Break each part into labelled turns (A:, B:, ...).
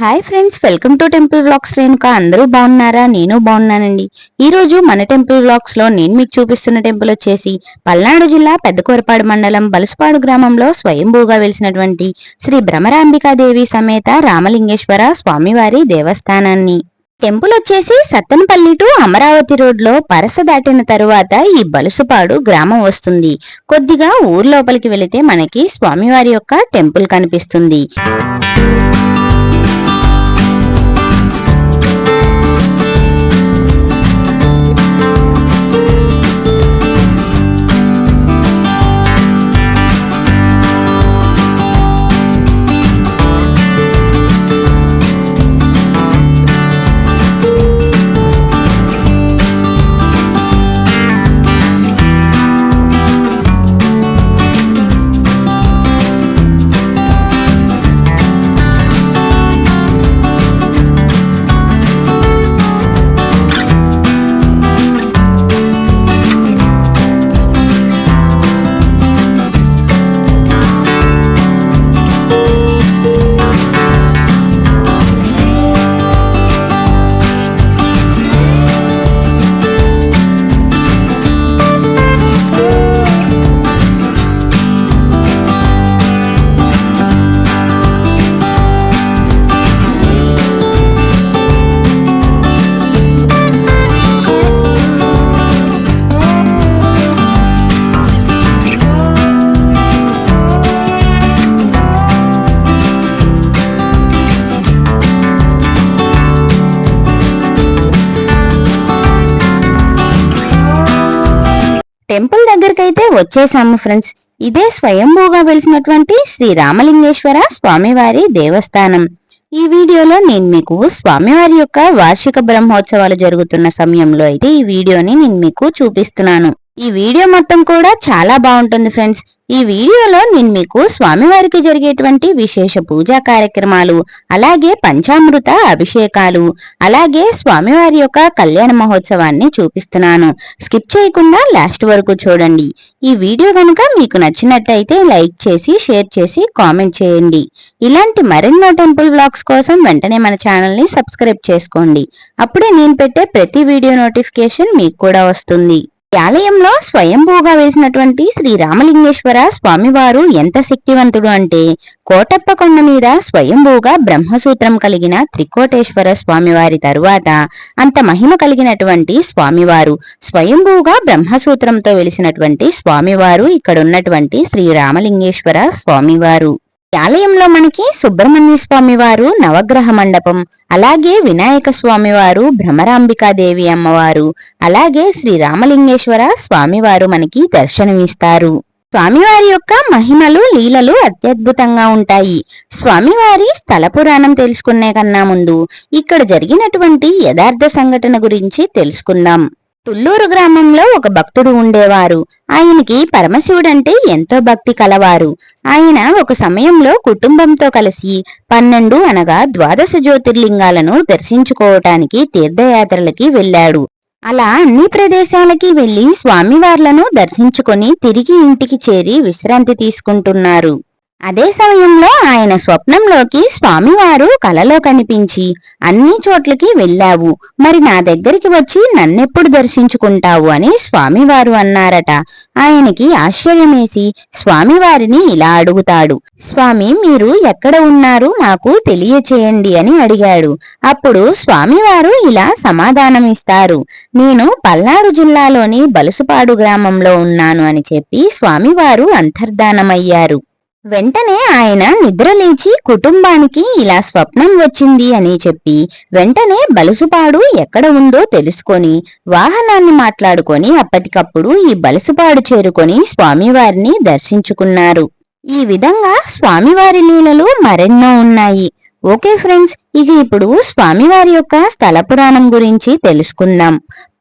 A: Hi friends welcome to temple vlogs Renuka అందరూ బాగున్నారా? నేను బాగున్నానండి. ఈరోజు మన టెంపుల్ వ్లాగ్స్లో నేను మీకు చూపిస్తున్న టెంపుల్ వచ్చేసి పల్నాడు జిల్లా పెద్దకూరపాడు మండలం బలసపాడు గ్రామంలో స్వయంభూగా వెలిసినటువంటి శ్రీ భ్రమరాంబికాదేవి సమేత రామలింగేశ్వర స్వామివారి దేవస్థానాన్ని. టెంపుల్ వచ్చేసి సత్తెనపల్లి టు అమరావతి రోడ్లో పరస దాటిన తరువాత ఈ బలుసుపాడు గ్రామం వస్తుంది. కొద్దిగా ఊరు లోపలికి వెళితే మనకి స్వామివారి యొక్క టెంపుల్ కనిపిస్తుంది. వచ్చేసాము ఫ్రెండ్స్. ఇదే స్వయంభూగా వెలిసినటువంటి శ్రీ రామలింగేశ్వర స్వామివారి దేవస్థానం. ఈ వీడియోలో నేను మీకు స్వామివారి యొక్క వార్షిక బ్రహ్మోత్సవాలు జరుగుతున్న సమయంలో అయితే ఈ వీడియోని నేను మీకు చూపిస్తున్నాను. ఈ వీడియో మొత్తం కూడా చాలా బాగుంటుంది ఫ్రెండ్స్. ఈ వీడియోలో నేను మీకు స్వామివారికి జరిగేటువంటి విశేష పూజా కార్యక్రమాలు అలాగే పంచామృత అభిషేకాలు అలాగే స్వామివారి యొక్క కళ్యాణ మహోత్సవాన్ని చూపిస్తున్నాను. స్కిప్ చేయకుండా లాస్ట్ వరకు చూడండి. ఈ వీడియో కనుక మీకు నచ్చినట్టయితే లైక్ చేసి షేర్ చేసి కామెంట్ చేయండి. ఇలాంటి మరెన్నో టెంపుల్ బ్లాగ్స్ కోసం వెంటనే మన ఛానల్ని సబ్స్క్రైబ్ చేసుకోండి. అప్పుడే నేను పెట్టే ప్రతి వీడియో నోటిఫికేషన్ మీకు కూడా వస్తుంది. ఈ ఆలయంలో స్వయంభూగా వేసినటువంటి శ్రీ రామలింగేశ్వర స్వామివారు ఎంత శక్తివంతుడు అంటే కోటప్ప కొండ మీద స్వయంభూగా బ్రహ్మసూత్రం కలిగిన త్రికోటేశ్వర స్వామివారి తరువాత అంత మహిమ కలిగినటువంటి స్వామివారు స్వయంభూగా బ్రహ్మసూత్రంతో వెలిసినటువంటి స్వామివారు ఇక్కడ ఉన్నటువంటి శ్రీ రామలింగేశ్వర స్వామివారు. ఆలయంలో మనకి సుబ్రహ్మణ్య స్వామి వారు నవగ్రహ మండపం అలాగే వినాయక స్వామి వారు భ్రమరాంబికాదేవి అమ్మవారు అలాగే శ్రీ రామలింగేశ్వర స్వామివారు మనకి దర్శనమిస్తారు. స్వామివారి యొక్క మహిమలు లీలలు అత్యద్భుతంగా ఉంటాయి. స్వామివారి స్థల పురాణం తెలుసుకునే కన్నా ముందు ఇక్కడ జరిగినటువంటి యథార్థ సంఘటన గురించి తెలుసుకుందాం. తుల్లూరు గ్రామంలో ఒక భక్తుడు ఉండేవారు. ఆయనకి పరమశివుడంటే ఎంతో భక్తి కలవారు. ఆయన ఒక సమయంలో కుటుంబంతో కలిసి పన్నెండు అనగా ద్వాదశ జ్యోతిర్లింగాలను దర్శించుకోవటానికి తీర్థయాత్రలకి వెళ్ళాడు. అలా అన్ని ప్రదేశాలకి వెళ్ళి స్వామివార్లను దర్శించుకొని తిరిగి ఇంటికి చేరి విశ్రాంతి తీసుకుంటున్నారు. అదే సమయంలో ఆయన స్వప్నంలోకి స్వామివారు కలలో కనిపించి అన్ని చోట్లకి వెళ్ళావు. మరి నా దగ్గరికి వచ్చి నన్నెప్పుడు దర్శించుకుంటావు అని స్వామివారు అన్నారట. ఆయనకి ఆశ్చర్యమేసి స్వామివారిని ఇలా అడుగుతాడు. స్వామి మీరు ఎక్కడ ఉన్నారు? మాకు తెలియచేయండి అని అడిగాడు. అప్పుడు స్వామివారు ఇలా సమాధానమిస్తారు నేను పల్నాడు జిల్లాలోని బలుసుపాడు గ్రామంలో ఉన్నాను అని చెప్పి స్వామివారు అంతర్ధానమయ్యారు. వెంటనే ఆయన నిద్రలేచి కుటుంబానికి ఇలా స్వప్నం వచ్చింది అని చెప్పి వెంటనే బలుసుపాడు ఎక్కడ ఉందో తెలుసుకొని వాహనాన్ని మాట్లాడుకొని అప్పటికప్పుడు ఈ బలుసుపాడు చేరుకొని స్వామివారిని దర్శించుకున్నారు. ఈ విధంగా స్వామివారి లీలలు మరెన్నో ఉన్నాయి. ఓకే ఫ్రెండ్స్ ఇక ఇప్పుడు స్వామివారి యొక్క స్థల పురాణం గురించి తెలుసుకుందాం.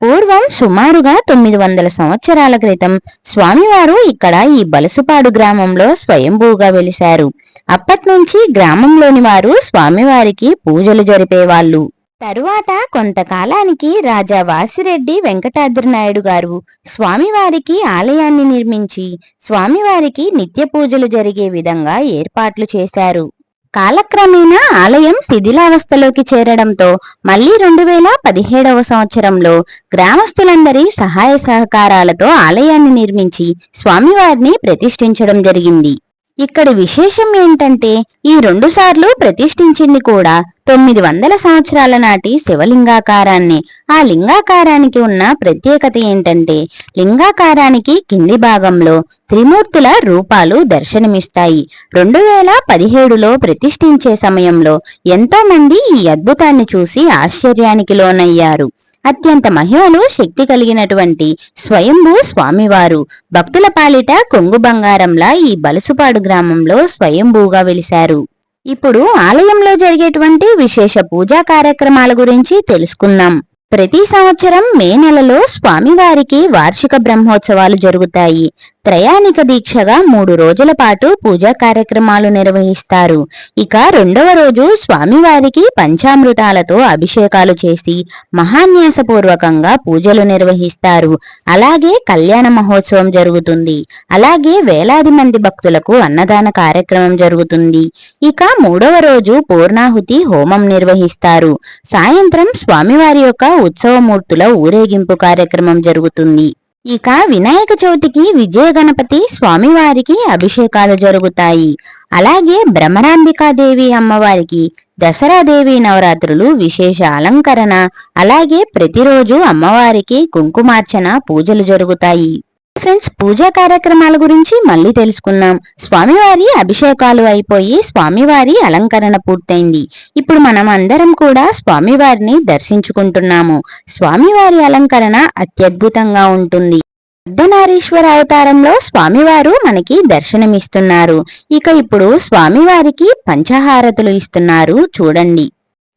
A: పూర్వం సుమారుగా తొమ్మిది వందల సంవత్సరాల క్రితం స్వామివారు ఇక్కడ ఈ బలసుపాడు గ్రామంలో స్వయంభూగా వెలిశారు. అప్పట్నుంచి గ్రామంలోని వారు స్వామివారికి పూజలు జరిపేవాళ్ళు. తరువాత కొంతకాలానికి రాజా వాసిరెడ్డి వెంకటాద్రి నాయుడు గారు స్వామివారికి ఆలయాన్ని నిర్మించి స్వామివారికి నిత్య పూజలు జరిగే విధంగా ఏర్పాట్లు చేశారు. కాలక్రమేణా ఆలయం శిథిలావస్థలోకి చేరడంతో మళ్ళీ రెండు వేల పదిహేడవ సంవత్సరంలో గ్రామస్తులందరి సహాయ సహకారాలతో ఆలయాన్ని నిర్మించి స్వామివారిని ప్రతిష్ఠించడం జరిగింది. ఇక్కడి విశేషం ఏంటంటే ఈ రెండు సార్లు ప్రతిష్ఠించింది కూడా తొమ్మిది వందల సంవత్సరాల నాటి శివలింగాకారాన్ని ఆ లింగాకారానికి ఉన్న ప్రత్యేకత ఏంటంటే లింగాకారానికి కింది భాగంలో త్రిమూర్తుల రూపాలు దర్శనమిస్తాయి. రెండు వేల పదిహేడులో ప్రతిష్ఠించే సమయంలో ఎంతో మంది ఈ అద్భుతాన్ని చూసి ఆశ్చర్యానికి లోనయ్యారు. అత్యంత మహిమలు శక్తి కలిగినటువంటి స్వయంభూ స్వామివారు. భక్తుల పాలిట కొంగు బంగారంలా ఈ బలుసుపాడు గ్రామంలో స్వయంభూగా వెలిశారు. ఇప్పుడు ఆలయంలో జరిగేటువంటి విశేష పూజా కార్యక్రమాల గురించి తెలుసుకుందాం. ప్రతి సంవత్సరం మే నెలలో స్వామివారికి వార్షిక బ్రహ్మోత్సవాలు జరుగుతాయి. త్రయాణిక దీక్షగా మూడు రోజుల పాటు పూజా కార్యక్రమాలు నిర్వహిస్తారు. ఇక రెండవ రోజు స్వామివారికి పంచామృతాలతో అభిషేకాలు చేసి మహాన్యాసపూర్వకంగా పూజలు నిర్వహిస్తారు. అలాగే కళ్యాణ మహోత్సవం జరుగుతుంది. అలాగే వేలాది మంది భక్తులకు అన్నదాన కార్యక్రమం జరుగుతుంది. ఇక మూడవ రోజు పూర్ణాహుతి హోమం నిర్వహిస్తారు. సాయంత్రం స్వామివారి యొక్క ఉత్సవమూర్తుల ఊరేగింపు కార్యక్రమం జరుగుతుంది. ఇక వినాయక చవితికి విజయ గణపతి స్వామివారికి అభిషేకాలు జరుగుతాయి. అలాగే భ్రమరాంబికాదేవి అమ్మవారికి దసరాదేవి నవరాత్రులు విశేష అలంకరణ అలాగే ప్రతిరోజు అమ్మవారికి కుంకుమార్చన పూజలు జరుగుతాయి. ఫ్రెండ్స్ పూజా కార్యక్రమాల గురించి మళ్ళీ తెలుసుకుందాం. స్వామివారి అభిషేకాలు అయిపోయి స్వామివారి అలంకరణ పూర్తయింది. ఇప్పుడు మనం అందరం కూడా స్వామివారిని దర్శించుకుంటున్నాము. స్వామివారి అలంకరణ అత్యద్భుతంగా ఉంటుంది. అర్ధనారీశ్వర అవతారంలో స్వామివారు మనకి దర్శనమిస్తున్నారు. ఇక ఇప్పుడు స్వామివారికి పంచహారతులు ఇస్తున్నారు. చూడండి.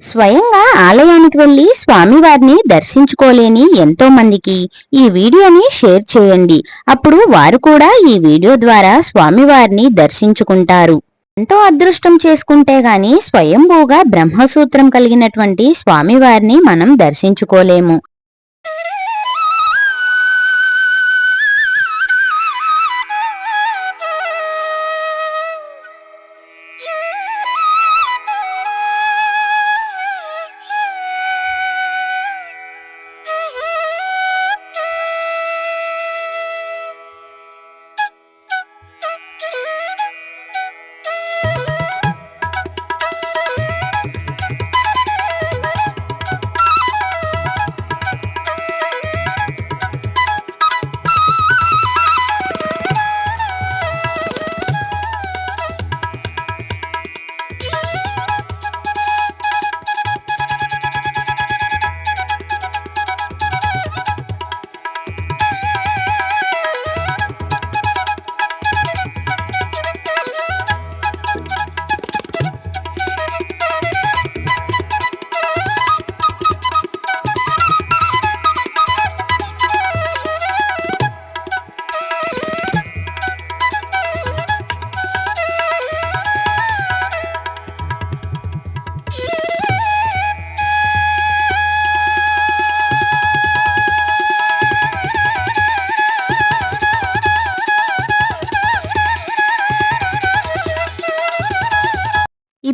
A: స్వయంగా ఆలయానికి వెళ్ళి స్వామివారిని దర్శించుకోలేని ఎంతో మందికి ఈ వీడియోని షేర్ చేయండి. అప్పుడు వారు కూడా ఈ వీడియో ద్వారా స్వామివారిని దర్శించుకుంటారు. ఎంతో అదృష్టం చేసుకుంటే గాని స్వయంభూగా బ్రహ్మసూత్రం కలిగినటువంటి స్వామివారిని మనం దర్శించుకోలేము.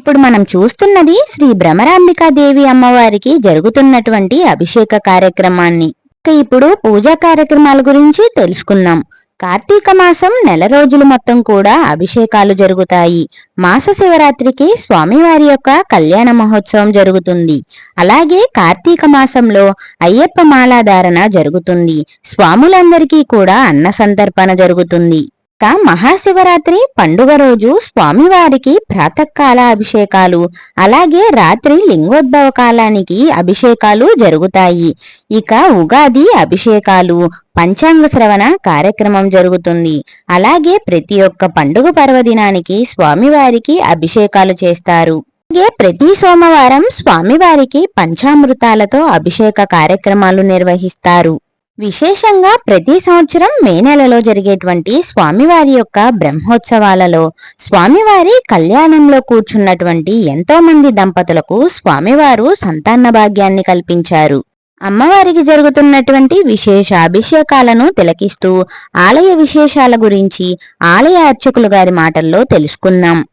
A: ఇప్పుడు మనం చూస్తున్నది శ్రీ భ్రమరాంబికాదేవి అమ్మవారికి జరుగుతున్నటువంటి అభిషేక కార్యక్రమాన్ని. ఇప్పుడు పూజా కార్యక్రమాల గురించి తెలుసుకుందాం. కార్తీక మాసం నెల రోజులు మొత్తం కూడా అభిషేకాలు జరుగుతాయి. మాస శివరాత్రికి స్వామివారి యొక్క కళ్యాణ మహోత్సవం జరుగుతుంది. అలాగే కార్తీక మాసంలో అయ్యప్ప మాలాధారణ జరుగుతుంది. స్వాములందరికీ కూడా అన్న సంతర్పణ జరుగుతుంది. ఇక మహాశివరాత్రి పండుగ రోజు స్వామివారికి ప్రాతకాల అభిషేకాలు అలాగే రాత్రి లింగోద్భవ కాలానికి అభిషేకాలు జరుగుతాయి. ఇక ఉగాది అభిషేకాలు పంచాంగ శ్రవణ కార్యక్రమం జరుగుతుంది. అలాగే ప్రతి ఒక్క పండుగ పర్వదినానికి స్వామివారికి అభిషేకాలు చేస్తారు. అలాగే ప్రతి సోమవారం స్వామివారికి పంచామృతాలతో అభిషేక కార్యక్రమాలు నిర్వహిస్తారు. విశేషంగా ప్రతి సంవత్సరం మే నెలలో జరిగేటువంటి స్వామివారి యొక్క బ్రహ్మోత్సవాలలో స్వామివారి కళ్యాణంలో కూర్చున్నటువంటి ఎంతో మంది దంపతులకు స్వామివారు సంతాన భాగ్యాన్ని కల్పించారు. అమ్మవారికి జరుగుతున్నటువంటి విశేష అభిషేకాలను తిలకిస్తూ ఆలయ విశేషాల గురించి ఆలయ అర్చకులు గారి మాటల్లో తెలుసుకుందాం.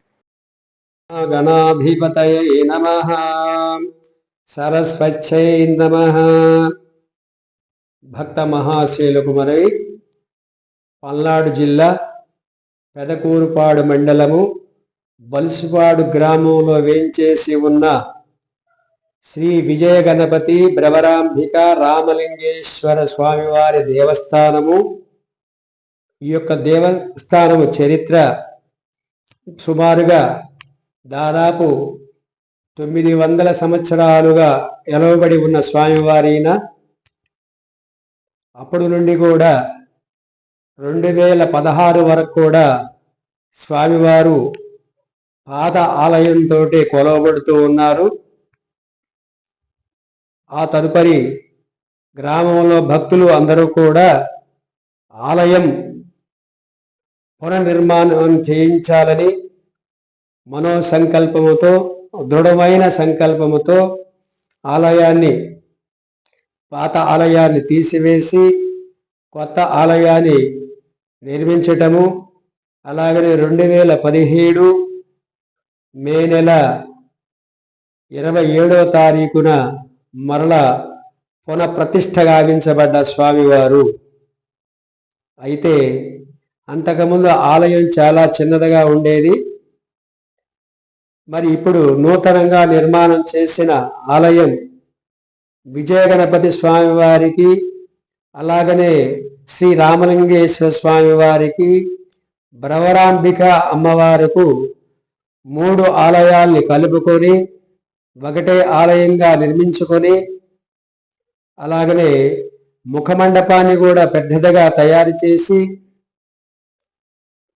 B: గణాధిపతయే నమ. సరస్వచ్చై నమ. భక్త మహాశీలకు మనవి పల్నాడు జిల్లా పెదకూరుపాడు మండలము బల్సుపాడు గ్రామంలో వేంచేసి ఉన్న శ్రీ విజయ గణపతి భ్రవరాంబిక రామలింగేశ్వర స్వామివారి దేవస్థానము. ఈ యొక్క దేవస్థానము చరిత్ర సుమారుగా దాదాపు తొమ్మిది వందల సంవత్సరాలుగా ఎలవబడి ఉన్న స్వామివారిన అప్పటి నుండి కూడా రెండు వేల పదహారు వరకు కూడా స్వామివారు పాత ఆలయంతో కొలవబడుతూ ఉన్నారు. ఆ తదుపరి గ్రామంలో భక్తులు అందరూ కూడా ఆలయం పునర్నిర్మాణం చేయించాలని మనో సంకల్పముతో దృఢమైన సంకల్పముతో ఆలయాన్ని పాత ఆలయాన్ని తీసివేసి కొత్త ఆలయాన్ని నిర్మించటము. అలాగనే రెండు వేల పదిహేడు మే నెల ఇరవై ఏడవ తారీఖున మరల పునఃప్రతిష్ఠ గావించబడ్డ స్వామివారు. అయితే అంతకుముందు ఆలయం చాలా చిన్నదిగా ఉండేది. మరి ఇప్పుడు నూతనంగా నిర్మాణం చేసిన ఆలయం విజయ గణపతి స్వామి వారికి అలాగనే శ్రీ రామలింగేశ్వర స్వామి వారికి భ్రవరాంబిక అమ్మవారుకు మూడు ఆలయాల్ని కలుపుకొని ఒకటే ఆలయంగా నిర్మించుకొని అలాగనే ముఖమండపాన్ని కూడా పెద్దదిగా తయారు చేసి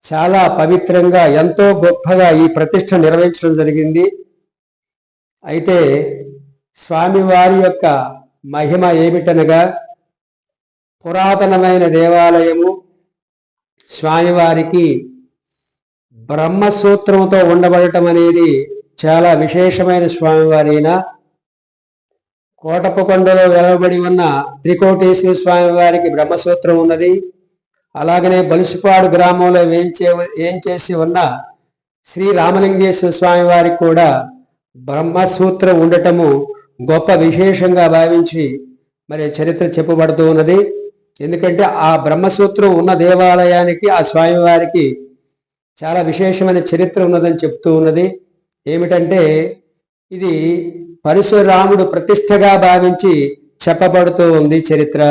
B: చాలా పవిత్రంగా ఎంతో గొప్పగా ఈ ప్రతిష్ట నిర్వహించడం జరిగింది. అయితే స్వామివారి యొక్క మహిమ ఏమిటనగా పురాతనమైన దేవాలయము స్వామివారికి బ్రహ్మసూత్రంతో ఉండబడటం అనేది చాలా విశేషమైన స్వామివారైన కోటప్పకొండలో వెలవబడి ఉన్న త్రికోటేశ్వర స్వామివారికి బ్రహ్మసూత్రం ఉన్నది. అలాగనే బలుసుపాడు గ్రామంలో వేయించే ఏం చేసి ఉన్న శ్రీ రామలింగేశ్వర స్వామివారికి కూడా బ్రహ్మసూత్రం ఉండటము గొప్ప విశేషంగా భావించి మరి చరిత్ర చెప్పబడుతూ ఉన్నది. ఎందుకంటే ఆ బ్రహ్మసూత్రం ఉన్న దేవాలయానికి ఆ స్వామివారికి చాలా విశేషమైన చరిత్ర ఉన్నదని చెప్తూ ఉన్నది. ఏమిటంటే ఇది పరశురాముడు ప్రతిష్టగా భావించి చెప్పబడుతూ ఉంది చరిత్ర.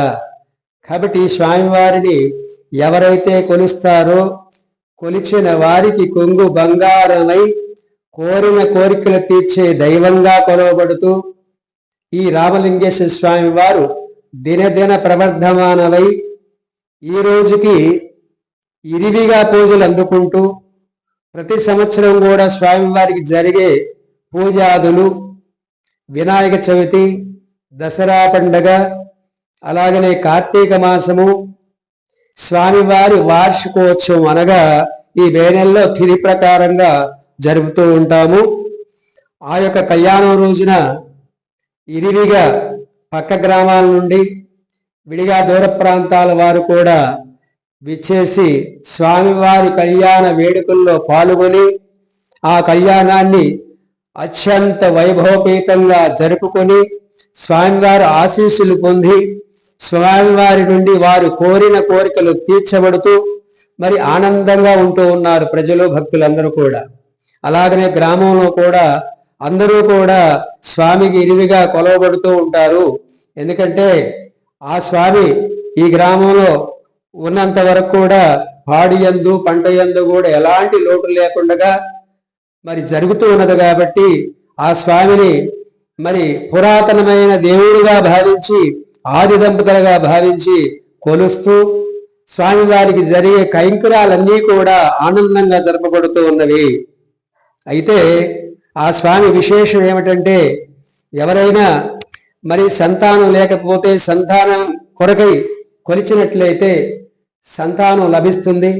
B: కాబట్టి స్వామివారిని ఎవరైతే కొలుస్తారో కొలిచిన వారికి కొంగు బంగారమై కోరిన కోరికలు తీర్చే దైవంగా కొలవబడుతూ ఈ రామలింగేశ్వర స్వామి వారు దినదిన ప్రవర్ధమానమై ఈ రోజుకి ఇరివిగా పూజలు అందుకుంటూ ప్రతి సంవత్సరం కూడా స్వామివారికి జరిగే పూజాదులు వినాయక చవితి దసరా పండగ అలాగనే కార్తీక మాసము స్వామివారి వార్షికోత్సవం అనగా ఈ వేనెల్లో తిరి ప్రకారంగా జరుపుతూ ఉంటాము. ఆ యొక్క కళ్యాణం రోజున ఇరివిగా పక్క గ్రామాల నుండి విడిగా దూర ప్రాంతాల వారు కూడా విచ్చేసి స్వామివారి కళ్యాణ వేడుకల్లో పాల్గొని ఆ కళ్యాణాన్ని అత్యంత వైభవపేతంగా జరుపుకొని స్వామివారి ఆశీస్సులు పొంది స్వామివారి నుండి వారు కోరిన కోరికలు తీర్చబడుతూ మరి ఆనందంగా ఉంటూ ఉన్నారు ప్రజలు భక్తులందరూ కూడా. అలాగనే గ్రామంలో కూడా అందరూ కూడా స్వామికి ఇరివిగా కొలవబడుతూ ఉంటారు. ఎందుకంటే ఆ స్వామి ఈ గ్రామంలో ఉన్నంత వరకు కూడా పాడియందు పంటయందు పంట కూడా ఎలాంటి లోటు లేకుండా మరి జరుగుతూ ఉన్నది కాబట్టి ఆ స్వామిని మరి పురాతనమైన దేవుడిగా భావించి ఆది దంపతులుగా భావించి కొలుస్తూ స్వామివారికి జరిగే కైంకురాలన్నీ కూడా ఆనందంగా జరపబడుతూ ఉన్నవి. అయితే ఆ స్వామి విశేషం ఏమిటంటే ఎవరైనా మరి సంతానం లేకపోతే సంతానం కొరకై కొలిచినట్లయితే సంతానం లభిస్తుంది.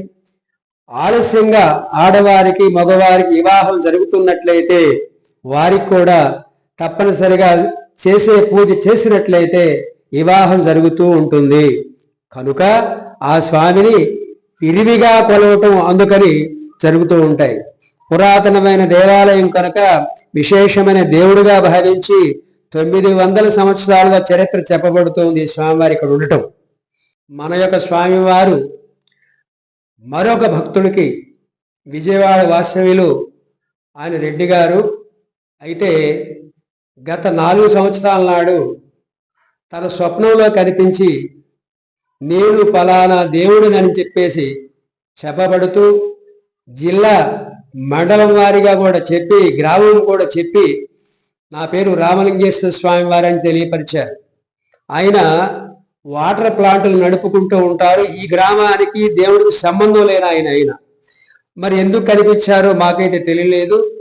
B: ఆలస్యంగా ఆడవారికి మగవారికి వివాహం జరుగుతున్నట్లయితే వారికి కూడా తప్పనిసరిగా చేసే పూజ చేసినట్లయితే వివాహం జరుగుతూ ఉంటుంది. కనుక ఆ స్వామిని విరివిగా కొలవటం అందుకని జరుగుతూ ఉంటాయి. పురాతనమైన దేవాలయం కనుక విశేషమైన దేవుడిగా భావించి తొమ్మిది వందల సంవత్సరాలుగా చరిత్ర చెప్పబడుతుంది స్వామివారి ఇక్కడ ఉండటం. మన యొక్క స్వామివారు మరొక భక్తుడికి విజయవాడ వాస్తవ్యులు ఆయన రెడ్డి గారు. అయితే గత నాలుగు సంవత్సరాల నాడు తన స్వప్నంలో కనిపించి నేను ఫలానా దేవుడినని చెప్పేసి చెప్పబడుతూ జిల్లా మండలం వారిగా కూడా చెప్పి గ్రామం కూడా చెప్పి నా పేరు రామలింగేశ్వర స్వామి వారని తెలియపరిచారు. ఆయన వాటర్ ప్లాంట్లు నడుపుకుంటూ ఉంటారు. ఈ గ్రామానికి దేవుడికి సంబంధం లేని ఆయన ఆయన. మరి ఎందుకు కనిపించారో మాకైతే తెలియలేదు.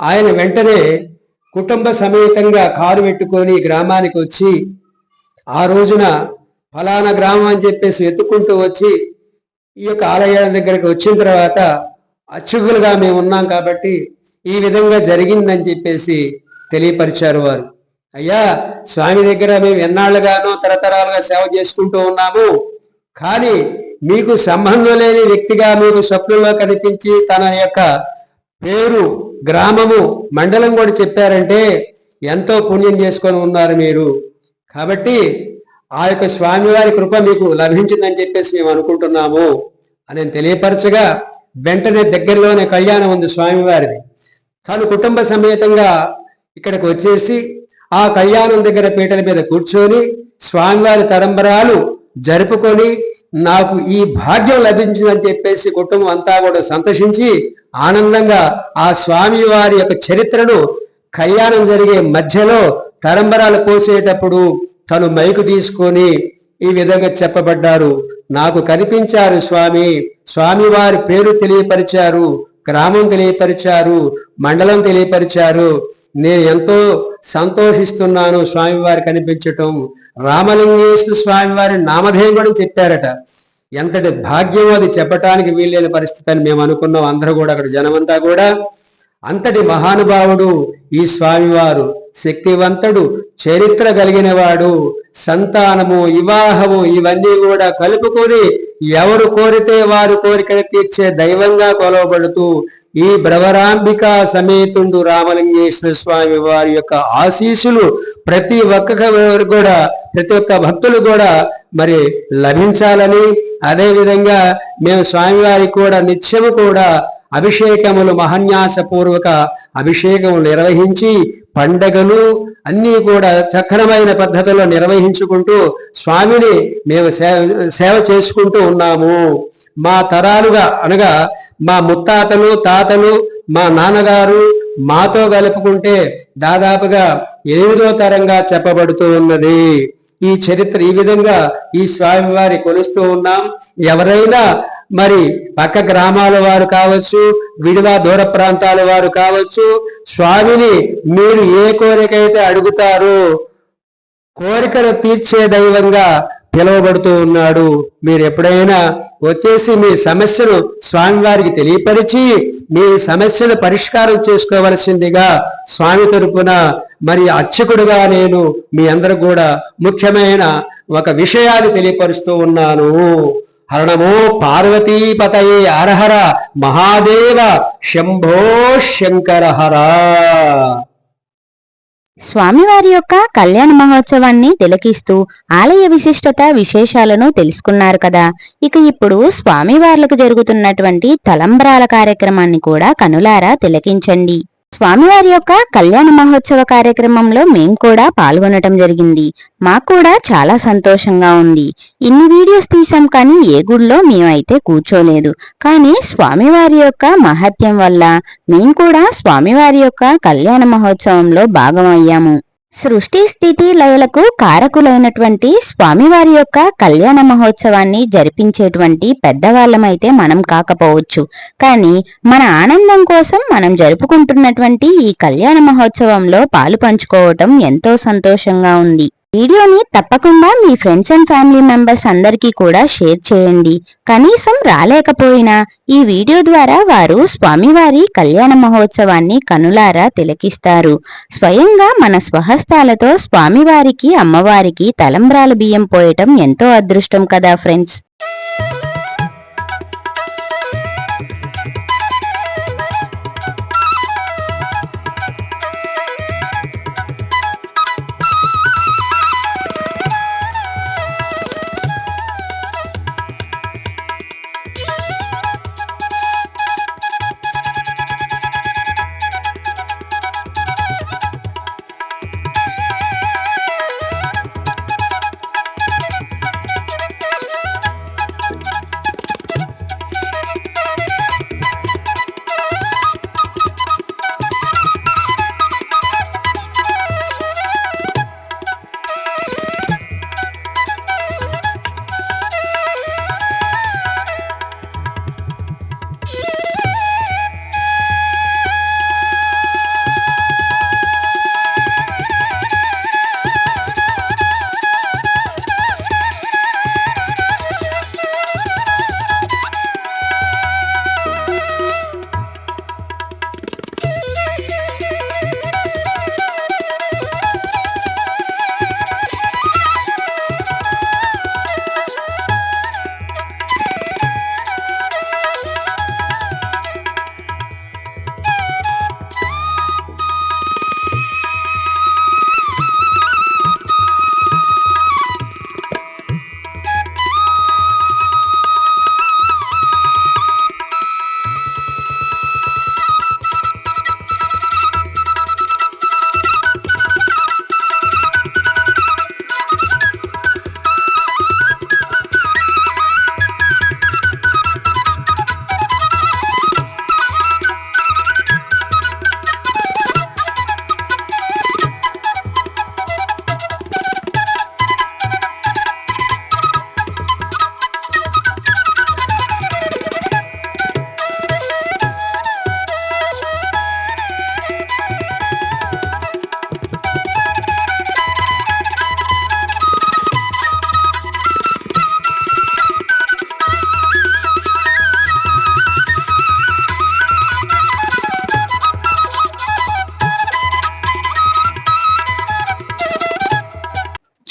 B: ఆయన వెంటనే కుటుంబ సమేతంగా కారు పెట్టుకొని గ్రామానికి వచ్చి ఆ రోజున ఫలానా గ్రామం అని చెప్పేసి వెతుక్కుంటూ వచ్చి ఈ యొక్క ఆలయాల దగ్గరికి వచ్చిన తర్వాత అర్చకులుగా మేము ఉన్నాం కాబట్టి ఈ విధంగా జరిగిందని చెప్పేసి తెలియపరిచారు వారు. అయ్యా స్వామి దగ్గర మేము ఎన్నాళ్ళుగానో తరతరాలుగా సేవ చేసుకుంటూ ఉన్నాము. కానీ మీకు సంబంధం లేని వ్యక్తిగా మీకు స్వప్నంలో కనిపించి తన యొక్క పేరు గ్రామము మండలం కూడా చెప్పారంటే ఎంతో పుణ్యం చేసుకొని ఉన్నారు మీరు. కాబట్టి ఆ యొక్క స్వామివారి కృప మీకు లభించిందని చెప్పేసి మేము అనుకుంటున్నాము. అని తెలియపరచగా వెంటనే దగ్గరలోనే కళ్యాణం ఉంది స్వామివారిది. తను కుటుంబ సమేతంగా ఇక్కడికి వచ్చేసి ఆ కళ్యాణం దగ్గర పీటల మీద కూర్చొని స్వామివారి తరంబరాలు జరుపుకొని నాకు ఈ భాగ్యం లభించిందని చెప్పేసి కుటుంబం అంతా కూడా సంతోషించి ఆనందంగా ఆ స్వామి వారి యొక్క చరిత్రను కళ్యాణం జరిగే మధ్యలో తరంబరాలు పోసేటప్పుడు తను మైకు తీసుకొని ఈ విధంగా చెప్పబడ్డారు. నాకు కనిపించారు స్వామి స్వామివారి పేరు తెలియపరిచారు గ్రామం తెలియపరిచారు మండలం తెలియపరిచారు. నేను ఎంతో సంతోషిస్తున్నాను స్వామివారి కనిపించటం. రామలింగేశ్వర స్వామివారి నామధేయం కూడా చెప్పారట. ఎంతటి భాగ్యం అది చెప్పటానికి వీల్లేని పరిస్థితి అని మేము అనుకున్నాం. అందరూ కూడా అక్కడ జనమంతా కూడా. అంతటి మహానుభావుడు ఈ స్వామివారు. శక్తివంతుడు చరిత్ర కలిగిన వాడు. సంతానము వివాహము ఇవన్నీ కూడా కలుపుకొని ఎవరు కోరితే వారు కోరికలు తీర్చే దైవంగా కొలవబడుతూ ఈ భ్రవరాంబిక సమేతుండు రామలింగేశ్వర స్వామి వారి యొక్క ఆశీస్సులు ప్రతి ఒక్కరు కూడా ప్రతి ఒక్క భక్తులు కూడా మరి లభించాలని. అదేవిధంగా మేము స్వామివారికి కూడా నిత్యము కూడా అభిషేకములు మహన్యాసపూర్వక అభిషేకములు నిర్వహించి పండగలు అన్నీ కూడా చక్రమైన పద్ధతిలో నిర్వహించుకుంటూ స్వామిని మేము సేవ సేవ చేసుకుంటూ ఉన్నాము. మా తరాలుగా అనగా మా ముత్తాతలు తాతలు మా నాన్నగారు మాతో కలుపుకుంటే దాదాపుగా ఎనిమిదో తరంగా చెప్పబడుతూ ఉన్నది. ఈ చరిత్ర ఈ విధంగా ఈ స్వామివారి కొలుస్తూ ఉన్నాం. ఎవరైనా మరి పక్క గ్రామాల వారు కావచ్చు విడివా దూర ప్రాంతాల వారు కావచ్చు స్వామిని మీరు ఏ కోరికైతే అడుగుతారో కోరికను తీర్చే దైవంగా పిలువబడుతూ ఉన్నాడు. మీరు ఎప్పుడైనా వచ్చేసి మీ సమస్యను స్వామివారికి తెలియపరిచి మీ సమస్యను పరిష్కారం చేసుకోవలసిందిగా స్వామి తరపున మరి అర్చకుడుగా నేను మీ అందరు కూడా ముఖ్యమైన ఒక విషయాన్ని తెలియపరుస్తూ ఉన్నాను. హరణమో పార్వతీపతయే అరహర మహాదేవ శంభో శంకర హరా
A: స్వామివారి యొక్క కళ్యాణ మహోత్సవాన్ని తిలకిస్తూ ఆలయ విశిష్టత విశేషాలను తెలుసుకున్నారు కదా. ఇక ఇప్పుడు స్వామివార్లకు జరుగుతున్నటువంటి తలంబ్రాల కార్యక్రమాన్ని కూడా కనులారా తిలకించండి. స్వామివారి యొక్క కళ్యాణ మహోత్సవ కార్యక్రమంలో మేం కూడా పాల్గొనటం జరిగింది. మాకు కూడా చాలా సంతోషంగా ఉంది. ఇన్ని వీడియోస్ తీసాం కానీ ఏ గుడిలో మేమైతే కూర్చోలేదు. కానీ స్వామివారి యొక్క మహత్యం వల్ల మేం కూడా స్వామివారి యొక్క కళ్యాణ మహోత్సవంలో భాగం అయ్యాము సృష్టి స్థితి లయలకు కారకులైనటువంటి స్వామివారి యొక్క కళ్యాణ మహోత్సవాన్ని జరిపించేటువంటి పెద్దవాళ్ళమైతే మనం కాకపోవచ్చు. కానీ మన ఆనందం కోసం మనం జరుపుకుంటున్నటువంటి ఈ కళ్యాణ మహోత్సవంలో పాలు పంచుకోవటం ఎంతో సంతోషంగా ఉంది. వీడియోని తప్పకుండా మీ ఫ్రెండ్స్ అండ్ ఫ్యామిలీ మెంబర్స్ అందరికీ కూడా షేర్ చేయండి. కనీసం రాలేకపోయినా ఈ వీడియో ద్వారా వారు స్వామివారి కళ్యాణ మహోత్సవాన్ని కనులారా తిలకిస్తారు. స్వయంగా మన స్వహస్తాలతో స్వామివారికి అమ్మవారికి తలంబ్రాల బియ్యం పోయటం ఎంతో అదృష్టం కదా ఫ్రెండ్స్.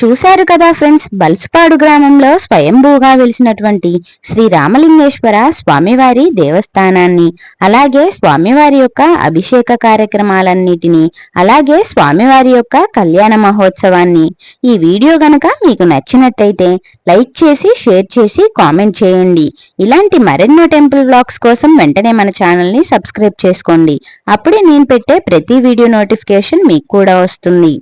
A: చూశారు కదా ఫ్రెండ్స్ బల్స్పాడు గ్రామంలో స్వయంభూగా వెలిసినటువంటి శ్రీ రామలింగేశ్వర స్వామివారి దేవస్థానాన్ని అలాగే స్వామివారి యొక్క అభిషేక కార్యక్రమాలన్నిటినీ అలాగే స్వామివారి యొక్క కళ్యాణ మహోత్సవాన్ని. ఈ వీడియో గనక మీకు నచ్చినట్టయితే లైక్ చేసి షేర్ చేసి కామెంట్ చేయండి. ఇలాంటి మరెన్నో టెంపుల్ బ్లాగ్స్ కోసం వెంటనే మన ఛానల్ని సబ్స్క్రైబ్ చేసుకోండి. అప్పుడే నేను పెట్టే ప్రతి వీడియో నోటిఫికేషన్ మీకు కూడా వస్తుంది.